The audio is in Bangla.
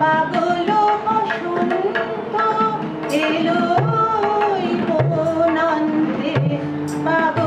পাগল বসন্ত এলো এই পাগল